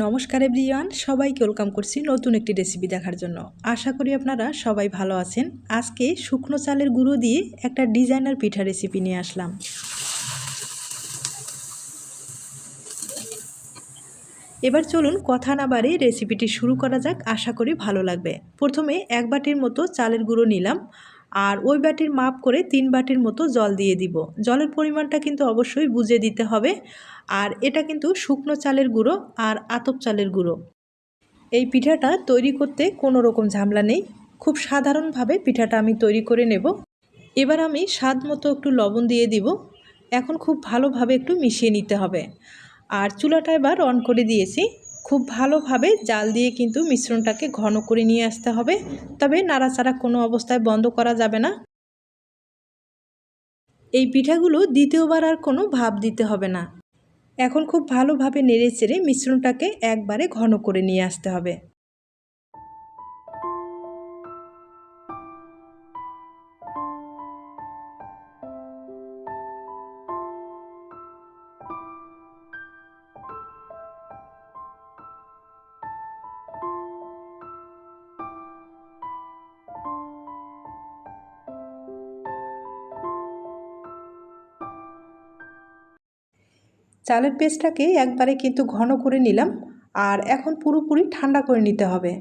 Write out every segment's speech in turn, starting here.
নমস্কার এভরিওয়ান, সবাইকে ওয়েলকাম করছি নতুন একটি রেসিপি দেখার জন্য। আশা করি আপনারা সবাই ভালো আছেন। আজকে শুকনো চালের গুঁড়ো দিয়ে একটা ডিজাইনার পিঠা রেসিপি নিয়ে আসলাম। এবার চলুন কথা না বাড়ি রেসিপিটি শুরু করা যাক। আশা করি ভালো লাগবে। প্রথমে এক বাটির মতো চালের গুঁড়ো নিলাম। আর ওই বাটির মাপ করে তিন বাটির মতো জল দিয়ে দিব। জলের পরিমাণটা কিন্তু অবশ্যই বুঝে দিতে হবে। আর এটা কিন্তু শুকনো চালের গুঁড়ো আর আতপ চালের গুঁড়ো। এই পিঠাটা তৈরি করতে কোনো রকম ঝামেলা নেই। খুব সাধারণভাবে পিঠাটা আমি তৈরি করে নেব। এবার আমি স্বাদ মতো একটু লবণ দিয়ে দিব। এখন খুব ভালোভাবে একটু মিশিয়ে নিতে হবে। আর চুলাটা এবার অন করে দিয়েছি। খুব ভালোভাবে জাল দিয়ে কিন্তু মিশ্রণটাকে ঘন করে নিয়ে আসতে হবে। তবে নাড়াচাড়া কোনো অবস্থায় বন্ধ করা যাবে না। এই পিঠাগুলো দ্বিতীয়বার আর কোনো ভাব দিতে হবে না। এখন খুব ভালোভাবে নেড়ে চেড়ে মিশ্রণটাকে একবারে ঘন করে নিয়ে আসতে হবে। চালের পেস্টটাকে একবারে কিন্তু ঘন করে নিলাম আর এখন পুরোপুরি ঠান্ডা করে নিতে হবে।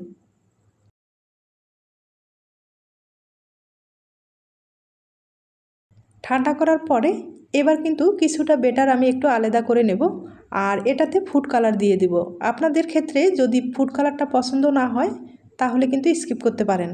ঠান্ডা করার পরে এবার কিন্তু কিছুটা বেটার আমি একটু আলাদা করে নেব আর এটাতে ফুড কালার দিয়ে দিব। আপনাদের ক্ষেত্রে যদি ফুড কালারটা পছন্দ না হয়, তাহলে কিন্তু স্কিপ করতে পারেন।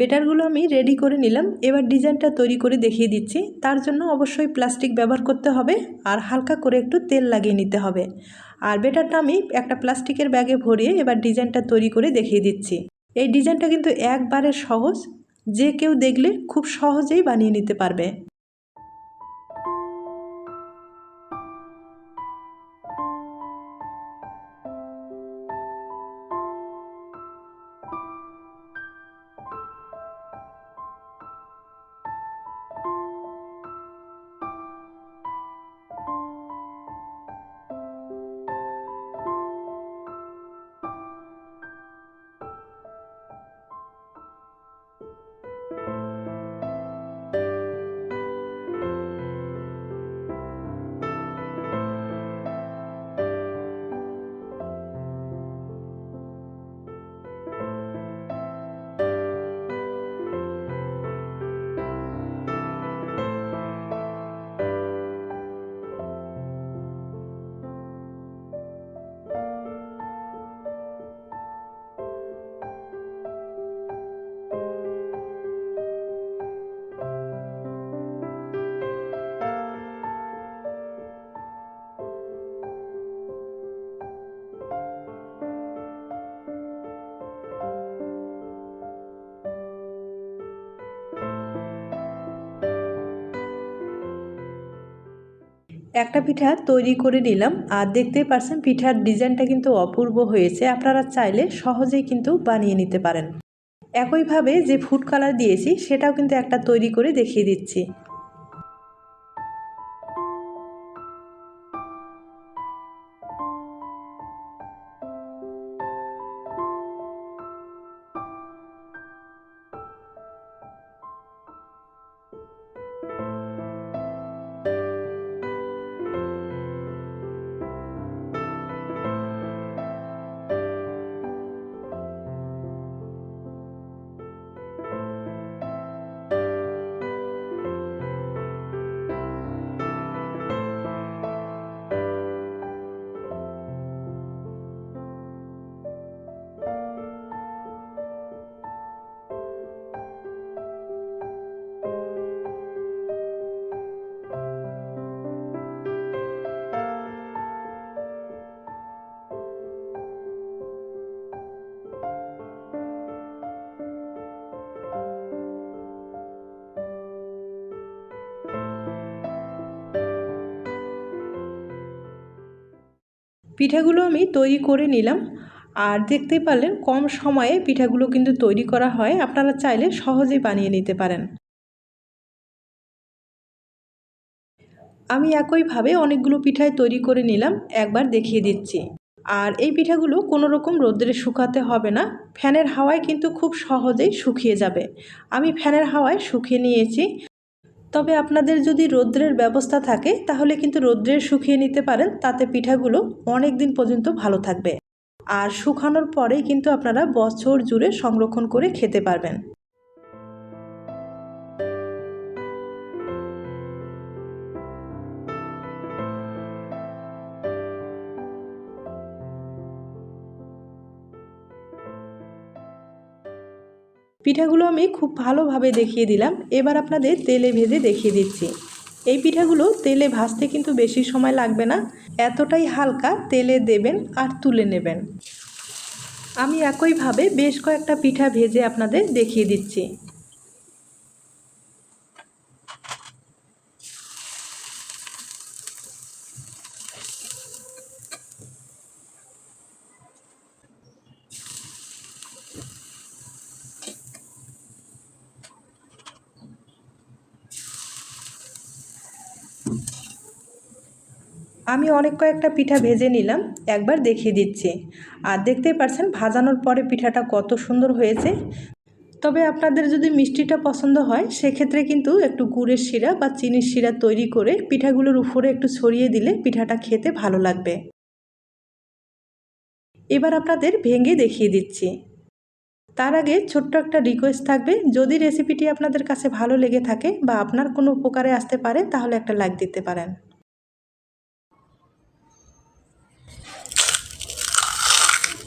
বেটারগুলো আমি রেডি করে নিলাম। এবার ডিজাইনটা তৈরি করে দেখিয়ে দিচ্ছি। তার জন্য অবশ্যই প্লাস্টিক ব্যবহার করতে হবে আর হালকা করে একটু তেল লাগিয়ে নিতে হবে। আর বেটারটা আমি একটা প্লাস্টিকের ব্যাগে ভরিয়ে এবার ডিজাইনটা তৈরি করে দেখিয়ে দিচ্ছি। এই ডিজাইনটা কিন্তু একবারে সহজ। যে কেউ দেখলে খুব সহজেই বানিয়ে নিতে পারবে। একটা পিঠা তৈরি করে নিলাম, আর দেখতেই পারছেন পিঠার ডিজাইনটা কিন্তু অপূর্ব হয়েছে, আপনারা চাইলে সহজেই কিন্তু বানিয়ে নিতে পারেন। একইভাবে যে ফুড কালার দিয়েছি, সেটাও কিন্তু একটা তৈরি করে দেখিয়ে দিচ্ছি। পিঠাগুলো আমি তৈরি করে নিলাম। আর দেখতে পারলেন কম সময়ে পিঠাগুলো কিন্তু তৈরি করা হয়। আপনারা চাইলে সহজেই বানিয়ে নিতে পারেন। আমি একইভাবে অনেকগুলো পিঠাই তৈরি করে নিলাম। একবার দেখিয়ে দিচ্ছি। আর এই পিঠাগুলো কোনো রকম রোদ্রে শুকাতে হবে না। ফ্যানের হাওয়ায় কিন্তু খুব সহজেই শুকিয়ে যাবে। আমি ফ্যানের হাওয়ায় শুকিয়ে নিয়েছি। তবে আপনাদের যদি রৌদ্রের ব্যবস্থা থাকে, তাহলে কিন্তু রৌদ্রে শুকিয়ে নিতে পারেন, তাতে পিঠাগুলো অনেক দিন পর্যন্ত ভালো থাকবে। আর শুকানোর পরেই কিন্তু আপনারা বছর জুড়ে সংরক্ষণ করে খেতে পারবেন। পিঠাগুলো আমি খুব ভালোভাবে দেখিয়ে দিলাম। এবার আপনাদের তেলে ভেজে দেখিয়ে দিচ্ছি। এই পিঠাগুলো তেলে ভাজতে কিন্তু বেশি সময় লাগবে না। এতটাই হালকা তেলে দেবেন আর তুলে নেবেন। আমি একইভাবে বেশ কয়েকটা পিঠা ভেজে আপনাদের দেখিয়ে দিচ্ছি। আমি অনেক কয়েকটা পিঠা ভেজে নিলাম, একবার দেখিয়ে দিচ্ছি। আর দেখতেই পারছেন, ভাজানোর পরে পিঠাটা কত সুন্দর হয়েছে। তবে আপনাদের যদি মিষ্টিটা পছন্দ হয়, সেক্ষেত্রে কিন্তু একটু গুড়ের শিরা বা চিনির শিরা তৈরি করে পিঠাগুলোর উপরে একটু ছড়িয়ে দিলে পিঠাটা খেতে ভালো লাগবে। এবার আপনাদের ভেঙে দেখিয়ে দিচ্ছি। তার আগে ছোট্ট একটা রিকোয়েস্ট থাকবে, যদি রেসিপিটি আপনাদের কাছে ভালো লেগে থাকে বা আপনার কোনো উপকারে আসতে পারে, তাহলে একটা লাইক দিতে পারেন।